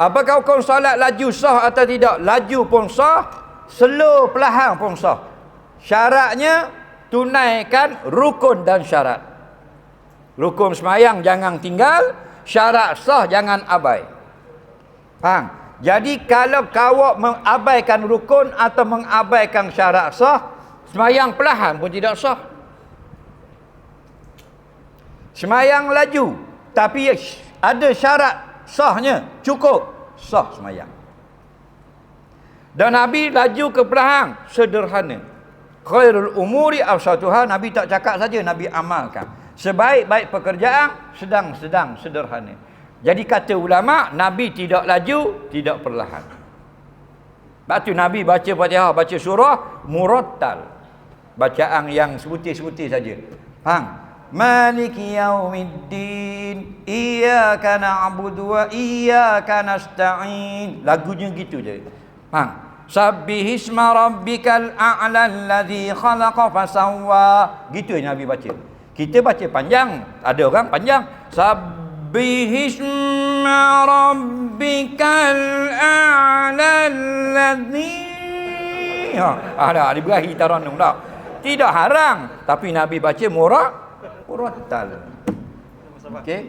Apakah hukum solat laju sah atau tidak? Laju pun sah, slow perlahan pun sah. Syaratnya tunaikan rukun dan syarat. Rukun semayang jangan tinggal, syarat sah jangan abai. Faham? Jadi kalau kau mengabaikan rukun atau mengabaikan syarat sah, semayang perlahan pun tidak sah. Semayang laju, tapi ada syarat sahnya cukup sah semayang dan Nabi laju ke perahang sederhana khairul umuri awsatuha Nabi tak cakap saja Nabi amalkan sebaik-baik pekerjaan sedang-sedang sederhana jadi kata ulama Nabi tidak laju tidak perlahan Lepas tu Nabi baca Fatihah, baca surah murattal. Bacaan yang sebutir-sebutir saja. Faham? Maliki yaumiddin. Iyaka na'budu wa iyaka nasta'in. Lagunya gitu je. Faham? Sabbihisma rabbikal a'la alladhi khalaqa fasawwa. Gitu yang Nabi baca. Kita baca panjang. Ada orang panjang. Sabbihisma rabbikal a'la alladhi. Ha, ada, berahi taranum tak? Tidak haram. Tapi Nabi baca murah murattal. Okey.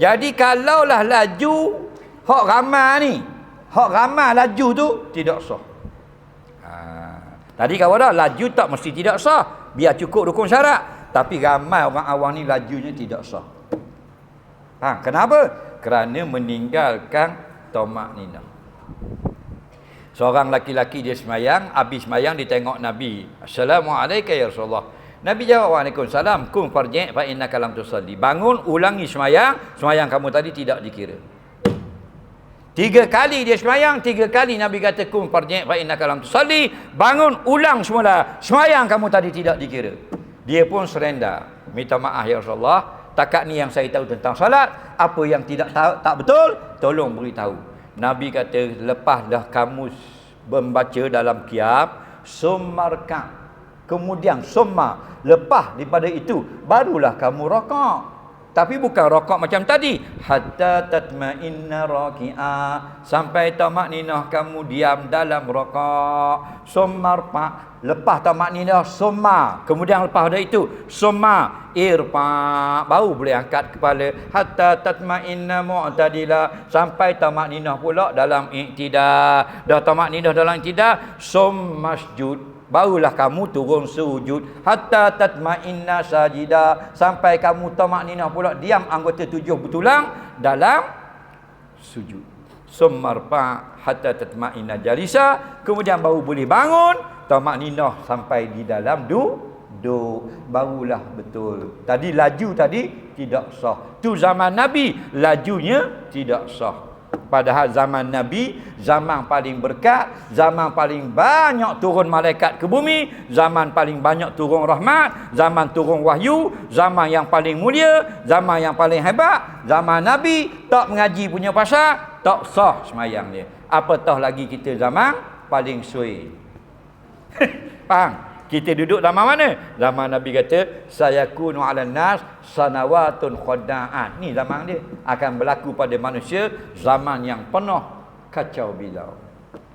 Jadi kalaulah laju hak ramai ni, hak ramai laju tu tidak sah. Ha. Tadi kau dah laju tak mesti tidak sah. Biar cukup rukun syarat. Tapi ramai orang awam ni lajunya tidak sah. Ha, kenapa? Kerana meninggalkan tomak nina. Seorang laki-laki dia semayang, habis semayang dia tengok Nabi. Assalamualaikum ya Rasulullah. Nabi jawab Waalaikumsalam kum farji' fa innaka lam tusalli. Bangun ulangi semayang, semayang kamu tadi tidak dikira. Tiga kali dia semayang, tiga kali Nabi kata kum farji' fa innaka lam tusalli. Bangun ulang semula, semayang kamu tadi tidak dikira. Dia pun serenda. Minta maaf ya Rasulullah, takat ni yang saya tahu tentang salat, apa yang tidak tahu, tak betul, tolong beritahu. Nabi kata lepaslah kamu membaca dalam kiab sumarka kemudian summa lepas daripada itu barulah kamu rokok. Tapi bukan rokok macam tadi. Hatta tatma'inna raki'a. Sampai tamak ninah kamu diam dalam summar pa lepas tamak ninah summa kemudian lepas dari itu summa irpa baru boleh angkat kepala. Hatta tatma'inna mu'tadila. Sampai tamak ninah pula dalam iktidah dah tamak ninah dalam iktidah summasjud barulah kamu turun sujud. Hatta tatma'inna sajida. Sampai kamu tamakninah pula diam anggota tujuh bertulang dalam sujud. Summarfa hatta tatma'inna jalisa. Kemudian baru boleh bangun tamakninah sampai di dalam du do barulah betul tadi laju tadi tidak sah tu zaman nabi lajunya tidak sah Padahal zaman Nabi, zaman paling berkat, zaman paling banyak turun malaikat ke bumi, zaman paling banyak turun rahmat, zaman turun wahyu, zaman yang paling mulia, zaman yang paling hebat, zaman Nabi tak mengaji punya pasal, tak sah semayang dia. Apatah lagi kita zaman paling suai. Faham? Kita duduk zaman mana? Zaman Nabi kata, saya kunu ala nas sanawatun khoda'at. Ni zaman dia. Akan berlaku pada manusia zaman yang penuh kacau bilau.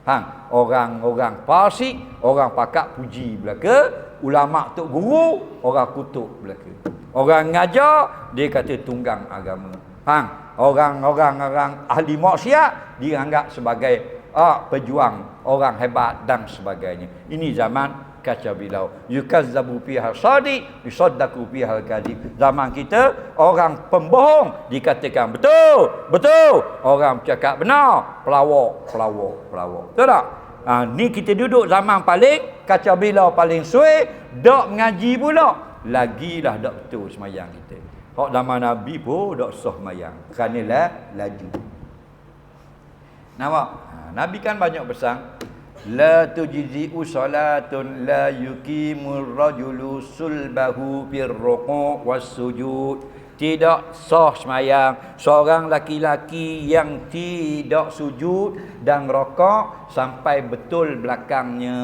Hang, orang-orang fasik, orang pakak puji belaka, ulama tok guru, orang kutuk belaka. Orang ngajar, dia kata tunggang agama. Hang, orang-orang orang ahli maksiat dianggap sebagai ah, pejuang, orang hebat dan sebagainya. Ini zaman kaca bilau. Yukazzabu fiha sadiq yusaddaqu fiha kadhib. Zaman kita orang pembohong dikatakan betul betul. Orang cakap benar. Pelawak pelawak pelawak. Betul tak? Ha, ni kita duduk zaman paling kaca bilau paling suai dak mengaji pula. Lagilah dak betul semayang kita. Hak zaman nabi pun dak sah semayang. Kerana lah laju nampak ha, nabi kan banyak pesan La tujzi'u salatun la yuqimur rajulu sulbahu fir ruku' was sujud. Tidak sah semayang seorang laki-laki yang tidak sujud dan rokok sampai betul belakangnya.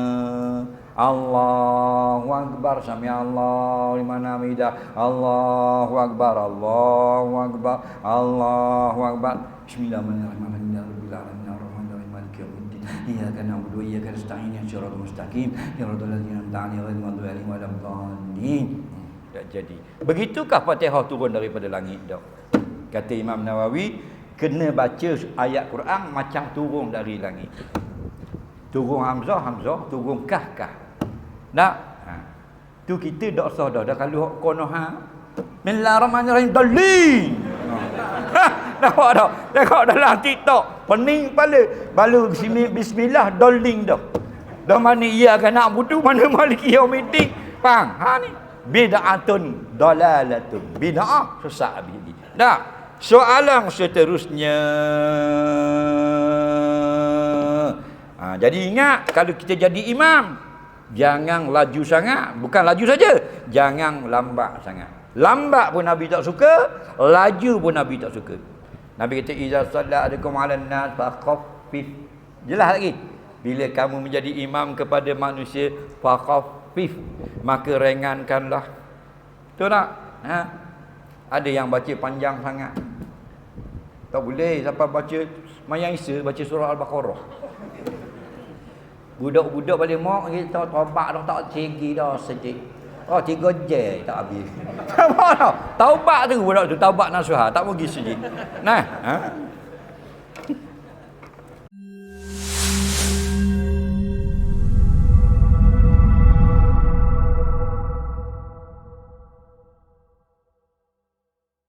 Allahu akbar sami Allah liman hamidah. Allahu akbar Allahu akbar Allahu akbar. Bismillahirrahmanirrahim. Iyyaka na'budu wa iyyaka nasta'in ihdinas mustaqim siratal ladzina an'amta 'alaihim ghairil maghdubi tak jadi. Begitukah Fatihah turun daripada langit dak kata Imam Nawawi kena baca ayat Quran macam turun dari langit. Turun hamzah hamzah turun kah kah. Nak? Ha. tu kita dak sah dah dah kalau kono ha. Bismillahirrahmanirrahim. Dalin ha. nampak tak? Tengok dalam TikTok pening kepala. Balu bismillah dalin dah dah mana ia akan nak budu mana maliki yaumiddin faham ha ni. Bid'atun dalalatun. Bid'ah sesat habis dah. Soalan seterusnya. Ha, jadi ingat kalau kita jadi imam jangan laju sangat, bukan laju saja, jangan lambat sangat. Lambat pun Nabi tak suka, laju pun Nabi tak suka. Nabi kata iza sallallahu 'alan nas faqaffif. Jelas lagi. Bila kamu menjadi imam kepada manusia faqaffif, maka ringankanlah. Betul tak? Ha? Ada yang baca panjang sangat. Tak boleh siapa baca mayang Isa baca surah Al-Baqarah. Budak-budak balik mak kita taubat dah tak cegi dah sedih. Oh tiga je tak habis. Taubat tau. Taubat tu budak tu taubat nasuha tak pergi sejid. Nah, ha?